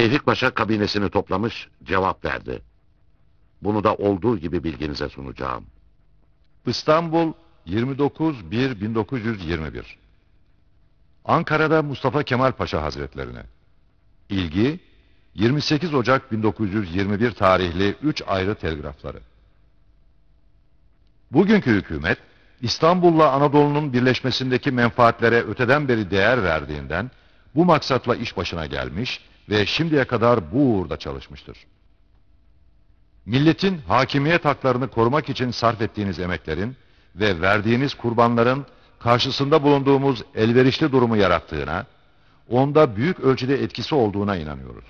Tevfik Paşa kabinesini toplamış cevap verdi. Bunu da olduğu gibi bilginize sunacağım. İstanbul 29-1-1921 Ankara'da Mustafa Kemal Paşa Hazretlerine İlgi 28 Ocak 1921 tarihli 3 ayrı telgrafları Bugünkü hükümet İstanbul'la Anadolu'nun birleşmesindeki menfaatlere öteden beri değer verdiğinden bu maksatla iş başına gelmiş ve şimdiye kadar bu uğurda çalışmıştır. Milletin hakimiyet haklarını korumak için sarf ettiğiniz emeklerin ve verdiğiniz kurbanların karşısında bulunduğumuz elverişli durumu yarattığına, onda büyük ölçüde etkisi olduğuna inanıyoruz.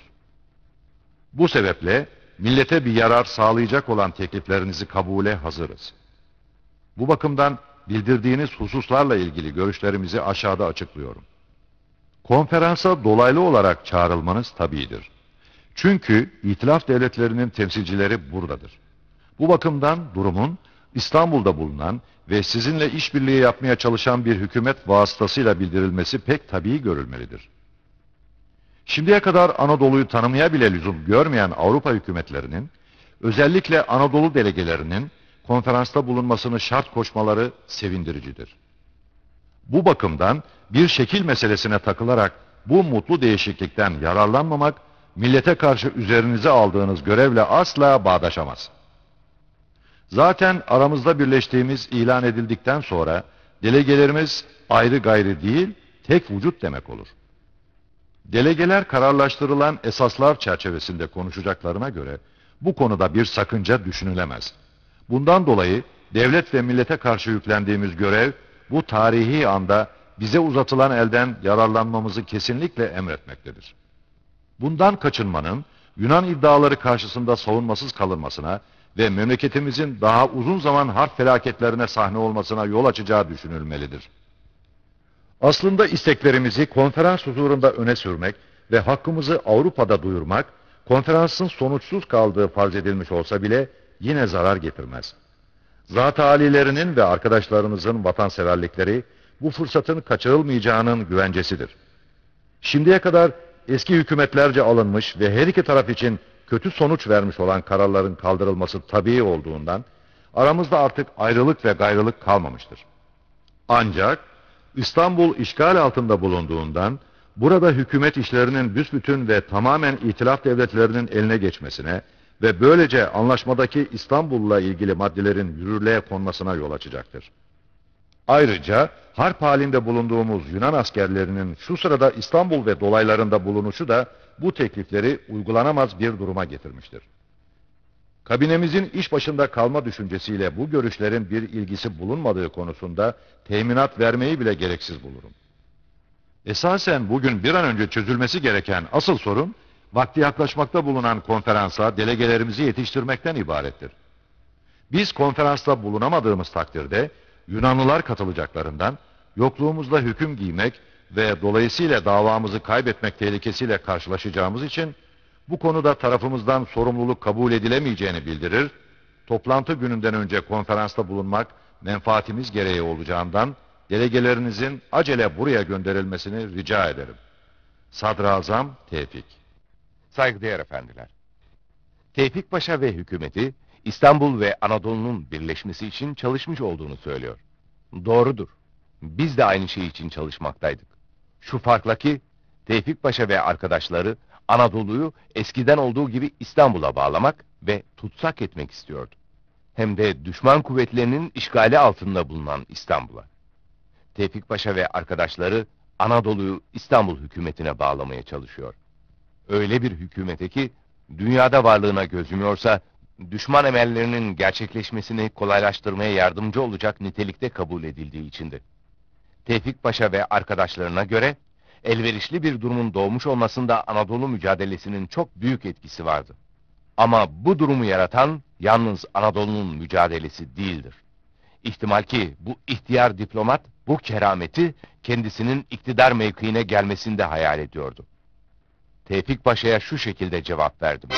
Bu sebeple millete bir yarar sağlayacak olan tekliflerinizi kabule hazırız. Bu bakımdan bildirdiğiniz hususlarla ilgili görüşlerimizi aşağıda açıklıyorum. Konferansa dolaylı olarak çağrılmanız tabidir. Çünkü itilaf devletlerinin temsilcileri buradadır. Bu bakımdan durumun İstanbul'da bulunan ve sizinle işbirliği yapmaya çalışan bir hükümet vasıtasıyla bildirilmesi pek tabii görülmelidir. Şimdiye kadar Anadolu'yu tanımaya bile lüzum görmeyen Avrupa hükümetlerinin, özellikle Anadolu delegelerinin konferansta bulunmasını şart koşmaları sevindiricidir. Bu bakımdan bir şekil meselesine takılarak bu mutlu değişiklikten yararlanmamak, millete karşı üzerinize aldığınız görevle asla bağdaşamaz. Zaten aramızda birleştiğimiz ilan edildikten sonra delegelerimiz ayrı gayrı değil, tek vücut demek olur. Delegeler kararlaştırılan esaslar çerçevesinde konuşacaklarına göre bu konuda bir sakınca düşünülemez. Bundan dolayı devlet ve millete karşı yüklendiğimiz görev bu tarihi anda bize uzatılan elden yararlanmamızı kesinlikle emretmektedir. Bundan kaçınmanın Yunan iddiaları karşısında savunmasız kalınmasına ve memleketimizin daha uzun zaman harp felaketlerine sahne olmasına yol açacağı düşünülmelidir. Aslında isteklerimizi konferans huzurunda öne sürmek ve hakkımızı Avrupa'da duyurmak, konferansın sonuçsuz kaldığı farz edilmiş olsa bile yine zarar getirmez. Zat alilerinin ve arkadaşlarımızın vatanseverlikleri bu fırsatın kaçırılmayacağının güvencesidir. Şimdiye kadar eski hükümetlerce alınmış ve her iki taraf için kötü sonuç vermiş olan kararların kaldırılması tabii olduğundan aramızda artık ayrılık ve gayrılık kalmamıştır. Ancak İstanbul işgal altında bulunduğundan burada hükümet işlerinin büsbütün ve tamamen itilaf devletlerinin eline geçmesine ve böylece anlaşmadaki İstanbul'la ilgili maddelerin yürürlüğe konmasına yol açacaktır. Ayrıca harp halinde bulunduğumuz Yunan askerlerinin şu sırada İstanbul ve dolaylarında bulunuşu da bu teklifleri uygulanamaz bir duruma getirmiştir. Kabinemizin iş başında kalma düşüncesiyle bu görüşlerin bir ilgisi bulunmadığı konusunda teminat vermeyi bile gereksiz bulurum. Esasen bugün bir an önce çözülmesi gereken asıl sorun, vakti yaklaşmakta bulunan konferansa delegelerimizi yetiştirmekten ibarettir. Biz konferansta bulunamadığımız takdirde Yunanlılar katılacaklarından yokluğumuzda hüküm giymek ve dolayısıyla davamızı kaybetmek tehlikesiyle karşılaşacağımız için bu konuda tarafımızdan sorumluluk kabul edilemeyeceğini bildirir, toplantı gününden önce konferansta bulunmak menfaatimiz gereği olacağından delegelerinizin acele buraya gönderilmesini rica ederim. Sadrazam Tevfik Saygıdeğer efendiler. Tevfik Paşa ve hükümeti İstanbul ve Anadolu'nun birleşmesi için çalışmış olduğunu söylüyor. Doğrudur. Biz de aynı şey için çalışmaktaydık. Şu farkla ki Tevfik Paşa ve arkadaşları Anadolu'yu eskiden olduğu gibi İstanbul'a bağlamak ve tutsak etmek istiyordu. Hem de düşman kuvvetlerinin işgali altında bulunan İstanbul'a. Tevfik Paşa ve arkadaşları Anadolu'yu İstanbul hükümetine bağlamaya çalışıyor. Öyle bir hükümete ki dünyada varlığına göz yumuyorsa düşman emellerinin gerçekleşmesini kolaylaştırmaya yardımcı olacak nitelikte kabul edildiği içindir. Tevfik Paşa ve arkadaşlarına göre elverişli bir durumun doğmuş olmasında Anadolu mücadelesinin çok büyük etkisi vardı. Ama bu durumu yaratan yalnız Anadolu'nun mücadelesi değildir. İhtimal ki bu ihtiyar diplomat bu kerameti kendisinin iktidar mevkiine gelmesinde hayal ediyordu. Tevfik Paşa'ya şu şekilde cevap verdim.